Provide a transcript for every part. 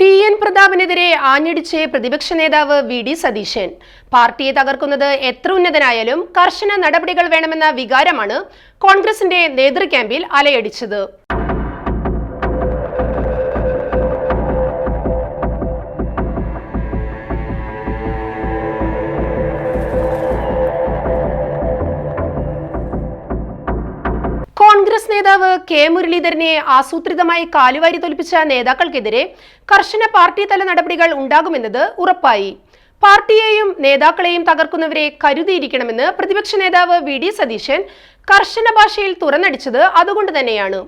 T N പ്രതാപിനെതിരെ ആഞ്ഞടിച്ച് പ്രതിപക്ഷ നേതാവ് V D Satheesan. പാർട്ടിയെ തകർക്കുന്നത് എത്ര ഉന്നതനായാലും കർശന നടപടികൾ വേണമെന്ന വികാരമാണ് കോൺഗ്രസിന്റെ നേതൃ ക്യാമ്പിൽ അലയടിച്ചത്. കോൺഗ്രസ് നേതാവ് കെ മുരളീധരനെ ആസൂത്രിതമായി കാലുവാരി തോൽപ്പിച്ച നേതാക്കൾക്കെതിരെ കർശന പാർട്ടി തല നടപടികൾ ഉണ്ടാകുമെന്നത് ഉറപ്പായി. പാർട്ടിയെയും നേതാക്കളെയും തകർക്കുന്നവരെ കരുതിയിരിക്കണമെന്ന് പ്രതിപക്ഷ നേതാവ് വി ഡി സതീശൻ കർശന ഭാഷയിൽ തുറന്നടിച്ചത് അതുകൊണ്ട് തന്നെയാണ്.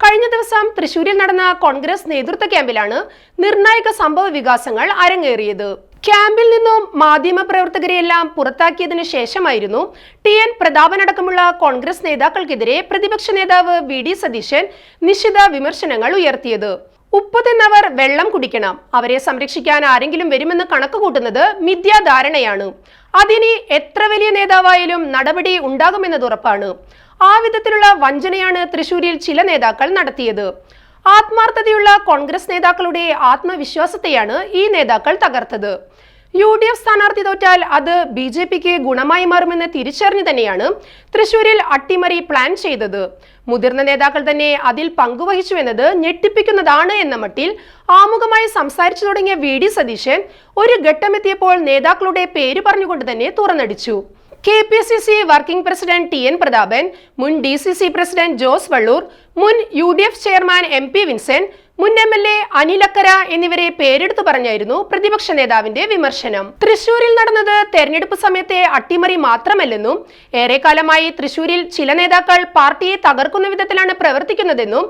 കഴിഞ്ഞ ദിവസം തൃശൂരിൽ നടന്ന കോൺഗ്രസ് നേതൃത്വ ക്യാമ്പിലാണ് നിർണായക സംഭവ വികാസങ്ങൾ അരങ്ങേറിയത്. ക്യാമ്പിൽ നിന്നും മാധ്യമ പ്രവർത്തകരെയെല്ലാം പുറത്താക്കിയതിനു ശേഷമായിരുന്നു ടി എൻ പ്രതാപനടക്കമുള്ള കോൺഗ്രസ് നേതാക്കൾക്കെതിരെ പ്രതിപക്ഷ നേതാവ് വി ഡി സതീശൻ നിശിത വിമർശനങ്ങൾ ഉയർത്തിയത്. ഉപ്പ് തിന്നവർ വെള്ളം കുടിക്കണം. അവരെ സംരക്ഷിക്കാൻ ആരെങ്കിലും വരുമെന്ന് കണക്കുകൂട്ടുന്നത് മിഥ്യാധാരണയാണ്. അതിനി എത്ര വലിയ നേതാവായാലും നടപടി ഉണ്ടാകുമെന്നത് ഉറപ്പാണ്. ആ വിധത്തിലുള്ള വഞ്ചനയാണ് തൃശൂരിൽ ചില നേതാക്കൾ നടത്തിയത്. ആത്മാർത്ഥതയുള്ള കോൺഗ്രസ് നേതാക്കളുടെ ആത്മവിശ്വാസത്തെയാണ് ഈ നേതാക്കൾ തകർത്തത്. യു ഡി എഫ് സ്ഥാനാർത്ഥി തോറ്റാൽ അത് ബി ജെ പിക്ക് ഗുണമായി മാറുമെന്ന് തിരിച്ചറിഞ്ഞു തന്നെയാണ് തൃശൂരിൽ അട്ടിമറി പ്ലാൻ ചെയ്തത്. മുതിർന്ന നേതാക്കൾ തന്നെ അതിൽ പങ്കുവഹിച്ചു എന്നത് ഞെട്ടിപ്പിക്കുന്നതാണ് എന്ന മട്ടിൽ ആമുഖമായി സംസാരിച്ചു തുടങ്ങിയ വി ഡി സതീശൻ ഒരു ഘട്ടമെത്തിയപ്പോൾ നേതാക്കളുടെ പേര് പറഞ്ഞുകൊണ്ട് തന്നെ തുറന്നടിച്ചു. K P C C working president T N Prathapan മുൻ D C C president Jose Vallur മുൻ U D F chairman M P Vincent മുൻ എം എൽ എ അനിലക്കര എന്നിവരെ പേരെടുത്തു പറഞ്ഞായിരുന്നു പ്രതിപക്ഷ നേതാവിന്റെ വിമർശനം. തൃശൂരിൽ നടന്നത് തെരഞ്ഞെടുപ്പ് സമയത്തെ അട്ടിമറി മാത്രമല്ലെന്നും ഏറെക്കാലമായി തൃശൂരിൽ ചില നേതാക്കൾ പാർട്ടിയെ തകർക്കുന്ന വിധത്തിലാണ് പ്രവർത്തിക്കുന്നതെന്നും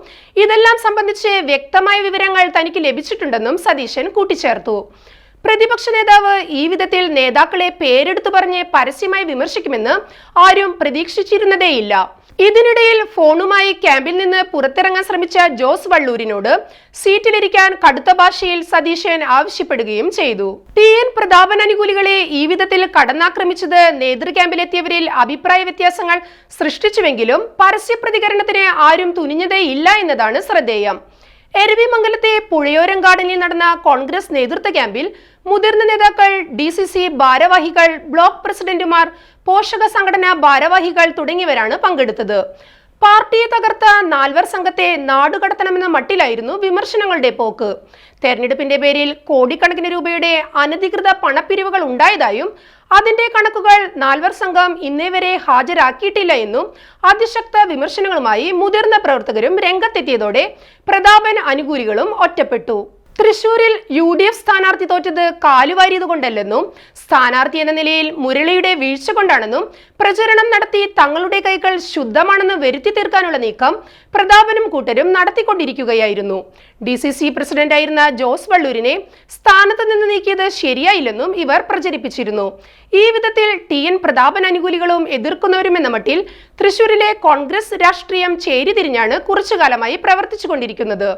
ഇതെല്ലാം സംബന്ധിച്ച് വ്യക്തമായ വിവരങ്ങൾ തനിക്ക് ലഭിച്ചിട്ടുണ്ടെന്നും സതീശൻ കൂട്ടിച്ചേർത്തു. പ്രതിപക്ഷ നേതാവ് ഈ വിധത്തിൽ നേതാക്കളെ പേരെടുത്തു പറഞ്ഞ് പരസ്യമായി വിമർശിക്കുമെന്ന് ആരും പ്രതീക്ഷിച്ചിരുന്നതേയില്ല. ഇതിനിടയിൽ ഫോണുമായി ക്യാമ്പിൽ നിന്ന് പുറത്തിറങ്ങാൻ ശ്രമിച്ച ജോസ് വള്ളൂരിനോട് സീറ്റിലിരിക്കാൻ കടുത്ത ഭാഷയിൽ സതീശൻ ആവശ്യപ്പെടുകയും ചെയ്തു. ടി എൻ പ്രതാപൻ അനുകൂലികളെ ഈ വിധത്തിൽ കടന്നാക്രമിച്ചത് നേതൃ ക്യാമ്പിലെത്തിയവരിൽ അഭിപ്രായ വ്യത്യാസങ്ങൾ സൃഷ്ടിച്ചുവെങ്കിലും പരസ്യ പ്രതികരണത്തിന് ആരും തുനിഞ്ഞതേ ഇല്ല എന്നതാണ് ശ്രദ്ധേയം. എരവിമംഗലത്തെ പുഴയോരം ഗാർഡനിൽ നടന്ന കോൺഗ്രസ് നേതൃത്വ ക്യാമ്പിൽ മുതിർന്ന നേതാക്കൾ ഡി സി സി ഭാരവാഹികൾ ബ്ലോക്ക് പ്രസിഡന്റുമാർ പോഷക സംഘടനാ ഭാരവാഹികൾ തുടങ്ങിയവരാണ് പങ്കെടുത്തത്. പാർട്ടിയെ തകർത്ത നാൽവർ സംഘത്തെ നാടുകടത്തണമെന്ന മട്ടിലായിരുന്നു വിമർശനങ്ങളുടെ പോക്ക്. തെരഞ്ഞെടുപ്പിന്റെ പേരിൽ കോടിക്കണക്കിന് രൂപയുടെ അനധികൃത പണപ്പിരിവുകൾ ഉണ്ടായതായും അതിന്റെ കണക്കുകൾ നാൽവർ സംഘം ഇന്നേ വരെ ഹാജരാക്കിയിട്ടില്ല എന്നും അതിശക്ത വിമർശനങ്ങളുമായി മുതിർന്ന പ്രവർത്തകരും രംഗത്തെത്തിയതോടെ പ്രതാപൻ അനുകൂലികളും ഒറ്റപ്പെട്ടു. തൃശൂരിൽ യു ഡി എഫ് സ്ഥാനാർത്ഥി തോറ്റത് കാലുവാരിയത് കൊണ്ടല്ലെന്നും സ്ഥാനാർത്ഥി എന്ന നിലയിൽ മുരളിയുടെ വീഴ്ച കൊണ്ടാണെന്നും പ്രചരണം നടത്തി തങ്ങളുടെ കൈകൾ ശുദ്ധമാണെന്ന് വരുത്തി തീർക്കാനുള്ള നീക്കം പ്രതാപനും കൂട്ടരും നടത്തിക്കൊണ്ടിരിക്കുകയായിരുന്നു. ഡി സി സി പ്രസിഡന്റായിരുന്ന ജോസ് വള്ളൂരിനെ സ്ഥാനത്ത് നിന്ന് നീക്കിയത് ശരിയായില്ലെന്നും ഇവർ പ്രചരിപ്പിച്ചിരുന്നു. ഈ വിധത്തിൽ ടി എൻ പ്രതാപൻ അനുകൂലികളും എതിർക്കുന്നവരും എന്ന മട്ടിൽ തൃശൂരിലെ കോൺഗ്രസ് രാഷ്ട്രീയം ചേരിതിരിഞ്ഞാണ് കുറച്ചുകാലമായി പ്രവർത്തിച്ചുകൊണ്ടിരിക്കുന്നത്.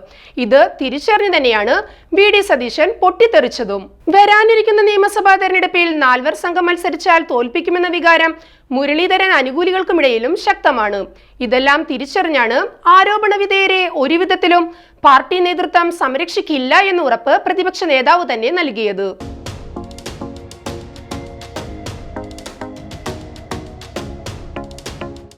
ഇത് തിരിച്ചറിഞ്ഞു തന്നെയാണ് വി ഡി സതീശൻ പൊട്ടിത്തെറിച്ചതും. വരാനിരിക്കുന്ന നിയമസഭാ തെരഞ്ഞെടുപ്പിൽ നാൽവർ സംഘം മത്സരിച്ചാൽ തോൽപ്പിക്കുമെന്ന വികാരം മുരളീധരൻ അനുകൂലികൾക്കുമിടയിലും ശക്തമാണ്. ഇതെല്ലാം തിരിച്ചറിഞ്ഞാണ് ആരോപണ വിധേയരെ ഒരുവിധത്തിലും പാർട്ടി നേതൃത്വം സംരക്ഷിക്കില്ല എന്ന ഉറപ്പ് പ്രതിപക്ഷ നേതാവ് തന്നെ നൽകിയത്.